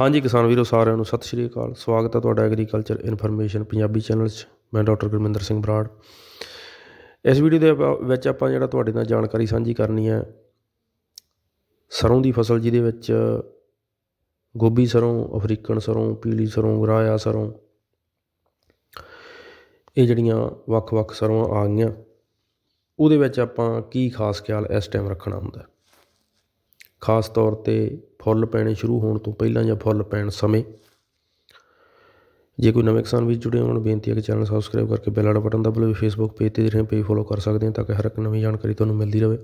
ਹਾਂਜੀ ਕਿਸਾਨ ਵੀਰੋ, ਸਾਰਿਆਂ ਨੂੰ ਸਤਿ ਸ਼੍ਰੀ ਅਕਾਲ। ਸਵਾਗਤ ਹੈ ਤੁਹਾਡਾ ਐਗਰੀਕਲਚਰ ਇਨਫੋਰਮੇਸ਼ਨ ਪੰਜਾਬੀ ਚੈਨਲ 'ਚ। ਮੈਂ ਡਾਕਟਰ ਗੁਰਮਿੰਦਰ ਸਿੰਘ ਬਰਾੜ। ਇਸ ਵੀਡੀਓ ਦੇ ਆਪਾਂ- ਵਿੱਚ ਆਪਾਂ ਜਿਹੜਾ ਤੁਹਾਡੇ ਨਾਲ ਜਾਣਕਾਰੀ ਸਾਂਝੀ ਕਰਨੀ ਹੈ, ਸਰੋਂ ਦੀ ਫਸਲ ਜਿਹਦੇ ਵਿੱਚ ਗੋਭੀ ਸਰੋਂ, ਅਫਰੀਕਨ ਸਰੋਂ, ਪੀਲੀ ਸਰੋਂ, ਰਾਇਆ ਸਰੋਂ, ਇਹ ਜਿਹੜੀਆਂ ਵੱਖ-ਵੱਖ ਸਰੋਂ ਆ ਗਈਆਂ, ਉਹਦੇ ਵਿੱਚ ਆਪਾਂ ਕੀ ਖਾਸ ਖਿਆਲ ਇਸ ਟਾਈਮ ਰੱਖਣਾ ਹੁੰਦਾ ਖਾਸ ਤੌਰ ਤੇ ਫੁੱਲ ਪੈਣੇ ਸ਼ੁਰੂ ਹੋਣ ਤੋਂ ਪਹਿਲਾਂ ਜਾਂ ਫੁੱਲ ਪੈਣ ਸਮੇਂ। ਜੇ ਕੋਈ ਨਵੇਂ ਕਿਸਾਨ ਵੀ ਜੁੜੇ ਹੋਣ, ਬੇਨਤੀ ਹੈ ਕਿ ਚੈਨਲ ਸਬਸਕ੍ਰਾਈਬ ਕਰਕੇ ਬੈਲ ਵਾਲਾ ਬਟਨ ਦਬਾ ਲਓ। ਫੇਸਬੁੱਕ ਪੇਜ ਤੇ ਜਿਹੜੇ ਪੇਜ ਫੋਲੋ ਕਰ ਸਕਦੇ ਹੋ ਤਾਂ ਕਿ ਹਰ ਇੱਕ ਨਵੀਂ ਜਾਣਕਾਰੀ ਤੁਹਾਨੂੰ ਮਿਲਦੀ ਰਹੇ।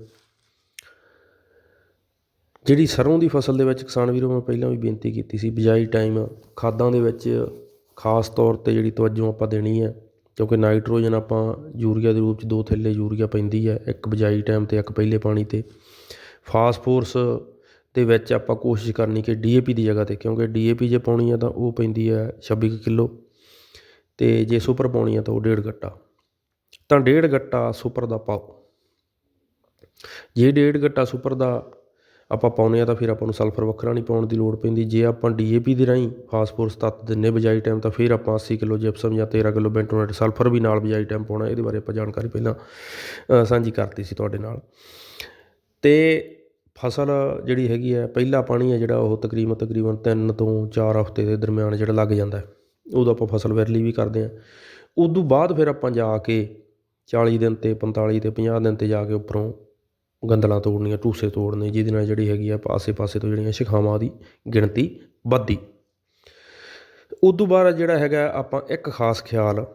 ਜਿਹੜੀ ਸਰੋਂ ਦੀ ਫਸਲ ਦੇ ਵਿੱਚ ਕਿਸਾਨ ਵੀਰੋ, ਮੈਂ ਪਹਿਲਾਂ ਵੀ ਬੇਨਤੀ ਕੀਤੀ ਸੀ, ਬਿਜਾਈ ਟਾਈਮ ਖਾਦਾਂ ਦੇ ਵਿੱਚ ਖਾਸ ਤੌਰ ਤੇ ਜਿਹੜੀ ਤਵੱਜੋ ਆਪਾਂ ਦੇਣੀ ਹੈ, ਕਿਉਂਕਿ ਨਾਈਟ੍ਰੋਜਨ ਆਪਾਂ ਯੂਰੀਆ ਦੇ ਰੂਪ ਚ ਦੋ ਥੈਲੇ ਯੂਰੀਆ ਪੈਂਦੀ ਹੈ, ਇੱਕ ਬਿਜਾਈ ਟਾਈਮ ਤੇ, ਇੱਕ ਪਹਿਲੇ ਪਾਣੀ ਤੇ। ਫਾਸਫੋਰਸ ਦੇ ਵਿੱਚ ਆਪਾਂ ਕੋਸ਼ਿਸ਼ ਕਰਨੀ ਕਿ ਡੀਏਪੀ ਦੀ ਜਗ੍ਹਾ ਤੇ, ਕਿਉਂਕਿ ਡੀਏਪੀ ਜੇ ਪਾਉਣੀ ਹੈ ਤਾਂ ਉਹ ਪੈਂਦੀ ਹੈ 26 ਕੁ ਕਿਲੋ ਅਤੇ ਜੇ ਸੁਪਰ ਪਾਉਣੀ ਆ ਤਾਂ ਉਹ ਡੇਢ ਗੱਟਾ। ਤਾਂ ਡੇਢ ਗੱਟਾ ਸੁਪਰ ਦਾ ਪਾਓ। ਜੇ ਡੇਢ ਗੱਟਾ ਸੁਪਰ ਦਾ ਆਪਾਂ ਪਾਉਨੇ ਆ ਤਾਂ ਫਿਰ ਆਪਾਂ ਨੂੰ ਸਲਫਰ ਵੱਖਰਾ ਨਹੀਂ ਪਾਉਣ ਦੀ ਲੋੜ ਪੈਂਦੀ। ਜੇ ਆਪਾਂ ਡੀਏਪੀ ਦੇ ਰਾਹੀਂ ਫਾਸਫੋਰਸ ਤੱਤ ਦਿੰਨੇ ਬਜਾਈ ਟਾਈਮ ਤਾਂ ਫਿਰ ਆਪਾਂ 80 ਕਿਲੋ ਜਿਪਸਮ ਜਾਂ 13 ਕਿਲੋ ਬੈਂਟੋਨੇਟ ਸਲਫਰ ਵੀ ਨਾਲ ਬਜਾਈ ਟਾਈਮ ਪਾਉਣਾ, ਇਹਦੇ ਬਾਰੇ ਆਪਾਂ ਜਾਣਕਾਰੀ ਪਹਿਲਾਂ ਸਾਂਝੀ ਕਰਤੀ ਸੀ ਤੁਹਾਡੇ ਨਾਲ। ਤੇ ਫਸਲ ਜਿਹੜੀ ਹੈਗੀ ਹੈ, ਪਹਿਲਾ ਪਾਣੀ ਹੈ ਜਿਹੜਾ ਉਹ ਤਕਰੀਬਨ ਤਕਰੀਬਨ ਤਿੰਨ ਤੋਂ ਚਾਰ ਹਫ਼ਤੇ ਦੇ ਦਰਮਿਆਨ ਜਿਹੜਾ ਲੱਗ ਜਾਂਦਾ ਹੈ। ਉਦੋਂ ਆਪਾਂ ਫਸਲ ਵਿਰਲੀ ਵੀ ਕਰਦੇ ਹਾਂ। ਉਦੋਂ ਬਾਅਦ ਫਿਰ ਆਪਾਂ ਜਾ ਕੇ 40 ਦਿਨ ਤੇ 45 ਤੇ 50 ਦਿਨ ਤੇ ਜਾ ਕੇ ਉੱਪਰੋਂ ਗੰਦਲਾਂ ਤੋੜਨੀਆਂ, ਟੂਸੇ ਤੋੜਨੇ, ਜਿਹਦੇ ਨਾਲ ਜਿਹੜੀ ਹੈਗੀ ਆ ਪਾਸੇ-ਪਾਸੇ ਤੋਂ ਜਿਹੜੀਆਂ ਸ਼ਿਖਾਵਾਂ ਦੀ ਗਿਣਤੀ ਵੱਧਦੀ। ਉਦੋਂ ਬਾਅਦ ਜਿਹੜਾ ਹੈਗਾ ਆਪਾਂ ਇੱਕ ਖਾਸ ਖਿਆਲ,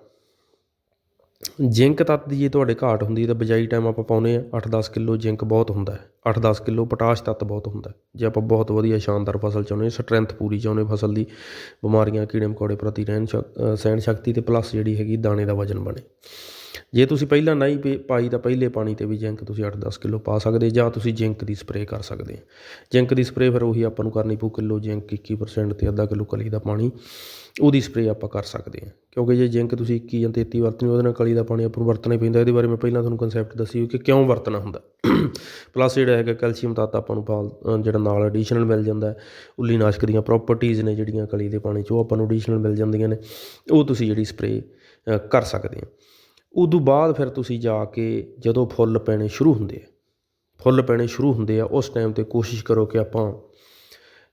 ਜ਼ਿੰਕ ਤੱਤ ਦੀ ਜੇ ਤੁਹਾਡੇ ਘਾਟ ਹੁੰਦੀ ਤਾਂ ਬਜਾਈ ਟਾਈਮ ਆਪਾਂ ਪਾਉਨੇ ਆ 8-10 ਕਿਲੋ ਜ਼ਿੰਕ ਬਹੁਤ ਹੁੰਦਾ ਹੈ। 8-10 ਕਿਲੋ ਪੋਟਾਸ਼ ਤੱਤ ਬਹੁਤ ਹੁੰਦਾ ਜੇ ਆਪਾਂ ਬਹੁਤ ਵਧੀਆ ਸ਼ਾਨਦਾਰ ਫਸਲ ਚਾਹੁੰਦੇ ਹਾਂ, ਸਟਰੈਂਥ ਪੂਰੀ ਚਾਹੁੰਦੇ ਫਸਲ ਦੀ, ਬਿਮਾਰੀਆਂ ਕੀੜੇ ਮਕੌੜੇ ਪ੍ਰਤੀ ਰਹਿਣ ਸ਼ਕ- ਸਹਿਣ ਸ਼ਕਤੀ ਤੇ ਪਲੱਸ ਜਿਹੜੀ ਹੈਗੀ ਦਾਣੇ ਦਾ ਵਜਨ ਬਣੇ। ਜੇ ਤੁਸੀਂ ਪਹਿਲਾਂ ਨਹੀਂ ਪੇ- ਪਾਈ ਤਾਂ ਪਹਿਲੇ ਪਾਣੀ ਤੇ ਵੀ ਜ਼ਿੰਕ ਤੁਸੀਂ 8-10 ਕਿਲੋ ਪਾ ਸਕਦੇ ਜਾਂ ਤੁਸੀਂ ਜ਼ਿੰਕ ਦੀ ਸਪਰੇਅ ਕਰ ਸਕਦੇ। ਜ਼ਿੰਕ ਦੀ ਸਪਰੇਅ ਫਿਰ ਉਹੀ ਆਪਾਂ ਨੂੰ ਕਰਨੀ ਪਊ ਕਿਲੋ ਜ਼ਿੰਕ 21% ਤੇ ਅੱਧਾ ਕਿਲੋ ਕਲੀ ਦਾ ਪਾਣੀ। ਉਹਦੀ ਸਪਰੇਅ ਆਪਾਂ ਕਰ ਸਕਦੇ ਹਾਂ। ਕਿਉਂਕਿ ਜੇ ਜ਼ਿੰਕ ਤੁਸੀਂ 21 ਜਾਂ 33 ਵਰਤਣੀ ਉਹਦੇ ਨਾਲ ਕਲੀ ਦਾ ਪਾਣੀ ਆਪਾਂ ਨੂੰ ਵਰਤਣਾ ਹੀ ਪੈਂਦਾ। ਇਹਦੇ ਬਾਰੇ ਮੈਂ ਪਹਿਲਾਂ ਤੁਹਾਨੂੰ ਕਨਸੈਪਟ ਦੱਸੀ ਕਿ ਕਿਉਂ ਵਰਤਣਾ ਹੁੰਦਾ। ਪਲੱਸ ਜਿਹੜਾ ਹੈਗਾ ਕੈਲਸ਼ੀਅਮ ਤੱਤ ਆਪਾਂ ਨੂੰ ਪਾਲ ਜਿਹੜਾ ਨਾਲ ਐਡੀਸ਼ਨਲ ਮਿਲ ਜਾਂਦਾ ਉੱਲੀ ਨਾਸ਼ਕ ਦੀਆਂ ਪ੍ਰੋਪਰਟੀਆਂ ਨੇ ਜਿਹੜੀਆਂ ਕਲੀ ਦੇ ਪਾਣੀ 'ਚ, ਉਹ ਆਪਾਂ ਨੂੰ ਐਡੀਸ਼ਨਲ ਮਿਲ ਜਾਂਦੀਆਂ ਨੇ। ਉਹ ਤੁਸੀਂ ਜਿਹੜੀ ਸਪਰੇਅ ਕਰ ਸਕਦੇ ਹੋ। ਉਦੋਂ ਬਾਅਦ ਫਿਰ ਤੁਸੀਂ ਜਾ ਕੇ ਜਦੋਂ ਫੁੱਲ ਪੈਣੇ ਸ਼ੁਰੂ ਹੁੰਦੇ ਆ, ਫੁੱਲ ਪੈਣੇ ਸ਼ੁਰੂ ਹੁੰਦੇ ਆ, ਉਸ ਟਾਈਮ ਤੇ ਕੋਸ਼ਿਸ਼ ਕਰੋ ਕਿ ਆਪਾਂ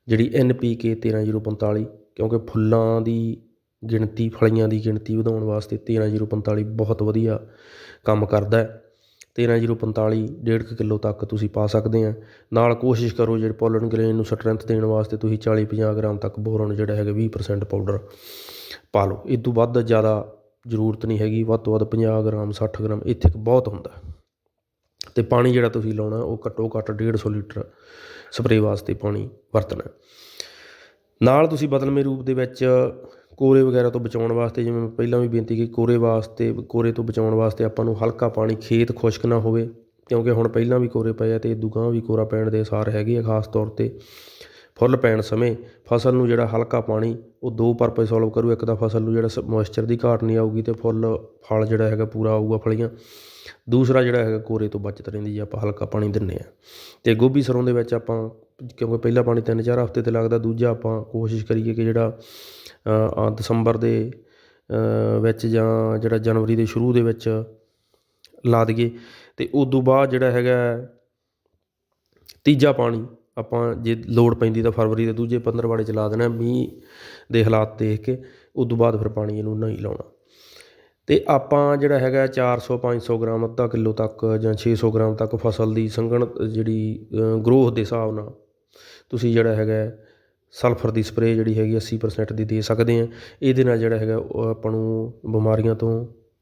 ਜਿਹੜੀ NPK 13045 ਕਿਉਂਕਿ ਫੁੱਲਾਂ ਦੀ ਗਿਣਤੀ, ਫਲੀਆਂ ਦੀ ਗਿਣਤੀ ਵਧਾਉਣ ਵਾਸਤੇ 13045 ਬਹੁਤ ਵਧੀਆ ਕੰਮ ਕਰਦਾ ਹੈ। 13045 1.5 ਕਿਲੋ ਤੱਕ ਤੁਸੀਂ ਪਾ ਸਕਦੇ ਆ। ਨਾਲ ਕੋਸ਼ਿਸ਼ ਕਰੋ ਜਿਹੜੇ ਪੋਲਨ ਗ੍ਰੇਨ ਨੂੰ ਸਟਰੈਂਥ ਦੇਣ ਵਾਸਤੇ ਤੁਸੀਂ 40-50 ਗ੍ਰਾਮ ਤੱਕ ਬੋਰਨ ਜਿਹੜਾ ਹੈਗਾ 20% ਪਾਊਡਰ ਪਾ ਲਓ। ਇਹ ਤੋਂ ਵੱਧ ਜ਼ਿਆਦਾ ਜ਼ਰੂਰਤ ਨਹੀਂ ਹੈਗੀ, ਵੱਧ ਤੋਂ ਵੱਧ 50 ਗ੍ਰਾਮ, ਸੱਠ ਗ੍ਰਾਮ, ਇੱਥੇ ਕੁ ਬਹੁਤ ਹੁੰਦਾ। ਅਤੇ ਪਾਣੀ ਜਿਹੜਾ ਤੁਸੀਂ ਲਾਉਣਾ, ਉਹ ਘੱਟੋ ਘੱਟ ਡੇਢ ਸੌ ਲੀਟਰ ਸਪਰੇਅ ਵਾਸਤੇ ਪਾਣੀ ਵਰਤਣਾ ਨਾਲ ਤੁਸੀਂ ਬਦਲਵੇਂ ਰੂਪ ਦੇ ਵਿੱਚ ਕੋਰੇ ਵਗੈਰਾ ਤੋਂ ਬਚਾਉਣ ਵਾਸਤੇ, ਜਿਵੇਂ ਮੈਂ ਪਹਿਲਾਂ ਵੀ ਬੇਨਤੀ ਕੀਤੀ, ਕੋਰੇ ਵਾਸਤੇ, ਕੋਰੇ ਤੋਂ ਬਚਾਉਣ ਵਾਸਤੇ ਆਪਾਂ ਨੂੰ ਹਲਕਾ ਪਾਣੀ, ਖੇਤ ਖੁਸ਼ਕ ਨਾ ਹੋਵੇ, ਕਿਉਂਕਿ ਹੁਣ ਪਹਿਲਾਂ ਵੀ ਕੋਰੇ ਪਏ ਆ ਤੇ ਦੁਗਾਂ ਵੀ ਕੋਰਾ ਪੈਣ ਦੇ ਅਸਾਰ ਹੈਗੇ ਆ ਖਾਸ ਤੌਰ ਤੇ। ਫੁੱਲ ਪੈਣ ਸਮੇਂ ਫਸਲ ਨੂੰ ਜਿਹੜਾ ਹਲਕਾ ਪਾਣੀ ਉਹ ਦੋ ਪਰਪਸ ਸੋਲਵ ਕਰੂ, ਇੱਕ ਤਾਂ ਫਸਲ ਨੂੰ ਜਿਹੜਾ ਮੋਇਸਚਰ ਦੀ ਘਾਟ ਨਹੀਂ ਆਊਗੀ ਤੇ ਫੁੱਲ, ਫਲ ਜਿਹੜਾ ਹੈਗਾ ਪੂਰਾ ਆਊਗਾ ਫਲੀਆਂ। ਦੂਸਰਾ ਜਿਹੜਾ ਹੈਗਾ ਕੋਰੇ ਤੋਂ ਬਚਤ ਰਹਿੰਦੀ ਜੇ ਆਪਾਂ ਹਲਕਾ ਪਾਣੀ ਦਿੰਨੇ ਆ। ਤੇ ਗੋਭੀ ਸਰੋਂ ਦੇ ਵਿੱਚ ਆਪਾਂ, ਕਿਉਂਕਿ ਪਹਿਲਾ ਪਾਣੀ ਤਿੰਨ ਚਾਰ ਹਫ਼ਤੇ ਤੇ ਲੱਗਦਾ, ਦੂਜਾ ਆਪਾਂ ਕੋਸ਼ਿਸ਼ ਕਰੀਏ ਕਿ ਜਿਹੜਾ ਦਸੰਬਰ ਦੇ ਵਿੱਚ ਜਾਂ ਜਿਹੜਾ ਜਨਵਰੀ ਦੇ ਸ਼ੁਰੂ ਦੇ ਵਿੱਚ ਲਾ ਦਈਏ। ਤੇ ਤੋਂ ਬਾਅਦ ਜਿਹੜਾ ਹੈਗਾ, ਤੀਜਾ ਪਾਣੀ ਆਪਾਂ ਜੇ ਲੋੜ ਪੈਂਦੀ ਤਾਂ ਫਰਵਰੀ ਦੇ ਦੂਜੇ ਪੰਦਰਵਾੜੇ ਚ ਲਾ ਦੇਣਾ, ਮੀਂਹ ਦੇ ਹਾਲਾਤ ਦੇਖ ਕੇ, ਉਦੋਂ ਬਾਅਦ ਫਿਰ ਪਾਣੀ ਇਹਨੂੰ ਨਹੀਂ ਲਾਉਣਾ। ਅਤੇ ਆਪਾਂ ਜਿਹੜਾ ਹੈਗਾ ਚਾਰ ਸੌ, ਪੰਜ ਸੌ ਗ੍ਰਾਮ, ਅੱਧਾ ਕਿਲੋ ਤੱਕ ਜਾਂ ਛੇ ਸੌ ਗ੍ਰਾਮ ਤੱਕ ਫਸਲ ਦੀ ਸੰਘਣ ਜਿਹੜੀ ਗਰੋਥ ਦੇ ਹਿਸਾਬ ਨਾਲ ਤੁਸੀਂ ਜਿਹੜਾ ਹੈਗਾ ਸਲਫਰ ਦੀ ਸਪਰੇਅ ਜਿਹੜੀ ਹੈਗੀ 80% ਦੀ ਦੇ ਸਕਦੇ ਆ। ਇਹਦੇ ਨਾਲ ਜਿਹੜਾ ਹੈਗਾ ਉਹ ਆਪਾਂ ਨੂੰ ਬਿਮਾਰੀਆਂ ਤੋਂ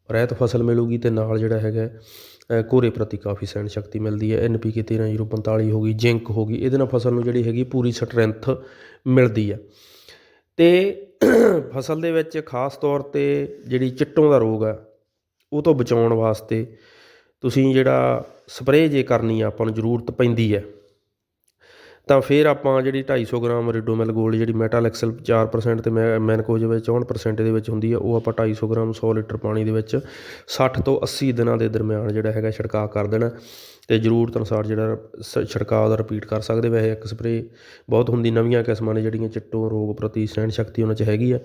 ਰਹਿਤ ਫਸਲ ਮਿਲੂਗੀ ਅਤੇ ਨਾਲ ਜਿਹੜਾ ਹੈਗਾ ਕੋਰੇ ਪ੍ਰਤੀ ਕਾਫੀ ਸਹਿਣ ਸ਼ਕਤੀ ਮਿਲਦੀ ਹੈ, ਐੱਨ ਪੀ ਕੇ ਤੇਰ੍ਹਾਂ ਜ਼ੀਰੋ 13045 ਹੋ ਗਈ, ਜ਼ਿੰਕ ਹੋ ਗਈ, ਇਹਦੇ ਨਾਲ ਫਸਲ ਨੂੰ ਜਿਹੜੀ ਹੈਗੀ ਪੂਰੀ ਸਟਰੈਂਥ ਮਿਲਦੀ ਹੈ। ਤੇ ਫਸਲ ਦੇ ਵਿੱਚ ਖਾਸ ਤੌਰ ਤੇ ਜਿਹੜੀ ਚਿੱਟੋਂ ਦਾ ਰੋਗ ਹੈ, ਉਹ ਤੋਂ ਬਚਾਉਣ ਵਾਸਤੇ ਤੁਸੀਂ ਜਿਹੜਾ ਸਪਰੇਅ ਜੇ ਕਰਨੀ ਆ, ਆਪਾਂ ਨੂੰ ਜ਼ਰੂਰਤ ਪੈਂਦੀ ਹੈ। ਤਾਂ ਫਿਰ ਆਪਾਂ ਜਿਹੜੀ 250 ਗ੍ਰਾਮ ਰਿਡੋਮਿਲ ਗੋਲਡ ਜਿਹੜੀ ਮੈਟਲ ਐਕਸਲ 4% ਤੇ ਮੈ ਮੈਨਕੋਜ ਵਿੱਚ 64% ਦੇ ਵਿੱਚ ਹੁੰਦੀ ਹੈ ਉਹ ਆਪਾਂ 250 ਗ੍ਰਾਮ 100 ਲੀਟਰ ਪਾਣੀ ਦੇ ਵਿੱਚ 60 ਤੋਂ 80 ਦਿਨਾਂ ਦੇ ਦਰਮਿਆਨ ਜਿਹੜਾ ਹੈਗਾ ਛਿੜਕਾਅ ਕਰ ਦੇਣਾ। ਤੇ ਜ਼ਰੂਰਤ ਅਨੁਸਾਰ ਜਿਹੜਾ ਸ- ਛਿੜਕਾਅ ਦਾ ਰਿਪੀਟ ਕਰ ਸਕਦੇ ਵੈਸੇ ਇੱਕ ਸਪਰੇਅ ਬਹੁਤ ਹੁੰਦੀ ਨਵੀਆਂ ਕਿਸਮਾਂ ਨੇ ਜਿਹੜੀਆਂ ਚਿੱਟੋ ਰੋਗ ਪ੍ਰਤੀ ਸਹਿਣ ਸ਼ਕਤੀ ਉਹਨਾਂ 'ਚ ਹੈਗੀ ਆ।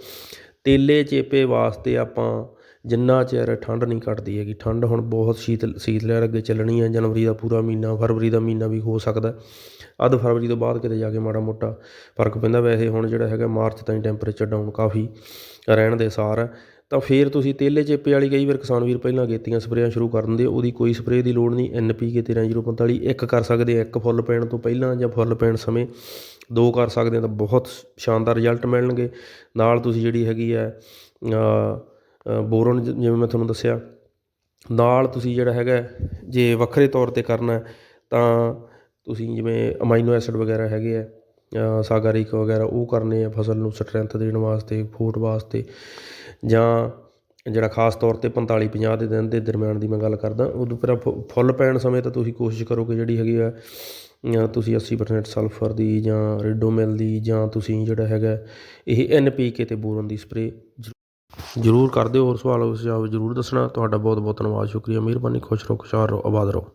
ਤੇਲੇ ਚੇਪੇ ਵਾਸਤੇ ਆਪਾਂ ਜਿੰਨਾ ਚਿਰ ਠੰਡ ਨਹੀਂ ਘਟਦੀ ਹੈਗੀ, ਠੰਡ ਹੁਣ ਬਹੁਤ ਸ਼ੀਤ ਸ਼ੀਤ ਲਹਿਰ ਅੱਗੇ ਚੱਲਣੀ ਹੈ ਜਨਵਰੀ ਦਾ ਪੂਰਾ ਮਹੀਨਾ, ਫਰਵਰੀ ਦਾ ਮਹੀਨਾ ਵੀ ਹੋ ਸਕਦਾ। ਅੱਧ ਫਰਵਰੀ ਤੋਂ ਬਾਅਦ ਕਿਤੇ ਜਾ ਕੇ ਮਾੜਾ ਮੋਟਾ ਫ਼ਰਕ ਪੈਂਦਾ। ਵੈਸੇ ਹੁਣ ਜਿਹੜਾ ਹੈਗਾ ਮਾਰਚ ਤਾਈਂ ਟੈਂਪਰੇਚਰ ਡਾਊਨ ਕਾਫੀ ਰਹਿਣ ਦੇ ਸਾਰ ਹੈ। ਤਾਂ ਫਿਰ ਤੁਸੀਂ ਤੇਲੇ ਚੇਪੇ ਵਾਲੀ ਕਈ ਵਾਰ ਕਿਸਾਨ ਵੀਰ ਪਹਿਲਾਂ ਗੇਤੀਆਂ ਸਪਰੇਆਂ ਸ਼ੁਰੂ ਕਰ ਦਿੰਦੇ ਉਹਦੀ ਕੋਈ ਸਪਰੇਅ ਦੀ ਲੋੜ ਨਹੀਂ। ਐਨਪੀਕੇ 13045 ਇੱਕ ਕਰ ਸਕਦੇ ਆ, ਇੱਕ ਫੁੱਲ ਪੈਣ ਤੋਂ ਪਹਿਲਾਂ ਜਾਂ ਫੁੱਲ ਪੈਣ ਸਮੇਂ ਦੋ ਕਰ ਸਕਦੇ ਆ ਤਾਂ ਬਹੁਤ ਸ਼ਾਨਦਾਰ ਰਿਜ਼ਲਟ ਮਿਲਣਗੇ। ਨਾਲ ਤੁਸੀਂ ਜਿਹੜੀ ਹੈਗੀ ਹੈ ਬੋਰਨ ਜਿਵੇਂ ਮੈਂ ਤੁਹਾਨੂੰ ਦੱਸਿਆ, ਨਾਲ ਤੁਸੀਂ ਜਿਹੜਾ ਹੈਗਾ ਜੇ ਵੱਖਰੇ ਤੌਰ ਤੇ ਕਰਨਾ ਤਾਂ ਤੁਸੀਂ ਜਿਵੇਂ ਅਮਾਈਨੋ ਐਸਿਡ ਵਗੈਰਾ ਹੈਗੇ ਆ ਅ, ਸਾਗਾਰਿਕ ਵਗੈਰਾ ਉਹ ਕਰਨੇ ਆ ਫਸਲ ਨੂੰ ਸਟਰੈਂਥ ਦੇਣ ਵਾਸਤੇ ਫੂਟ ਵਾਸਤੇ ਜਾਂ ਜਿਹੜਾ ਖਾਸ ਤੌਰ ਤੇ 45 50 ਦੇ ਦਿਨ ਦੇ ਦਰਮਿਆਨ ਦੀ ਮੈਂ ਗੱਲ ਕਰਦਾ ਉਦੋਂ ਫਿਰ ਫੁ- ਫੁੱਲ ਪੈਣ ਸਮੇਂ ਤਾਂ ਤੁਸੀਂ ਕੋਸ਼ਿਸ਼ ਕਰੋ ਕਿ ਜਿਹੜੀ ਹੈਗੀ ਆ ਤੁਸੀਂ 80% ਸਲਫਰ ਦੀ ਜਾਂ ਰਿਡੋਮਿਲ ਦੀ ਜਾਂ ਤੁਸੀਂ ਜਿਹੜਾ ਹੈਗਾ ਇਹ ਐਨਪੀਕੇ ਤੇ ਬੋਰਨ ਦੀ ਸਪਰੇ ਜ਼ਰੂਰ ਕਰ ਦਿਓ। ਹੋਰ ਸਵਾਲ ਹੋ ਸੁਝਾਅ ਜ਼ਰੂਰ ਦੱਸਣਾ। ਤੁਹਾਡਾ ਬਹੁਤ ਬਹੁਤ ਧੰਨਵਾਦ। ਸ਼ੁਕਰੀਆ। ਮਿਹਰਬਾਨੀ। ਖੁਸ਼ ਰਹੋ ਖੁਸ਼ਹਾਲ ਰਹੋ ਆਬਾਦ ਰਹੋ।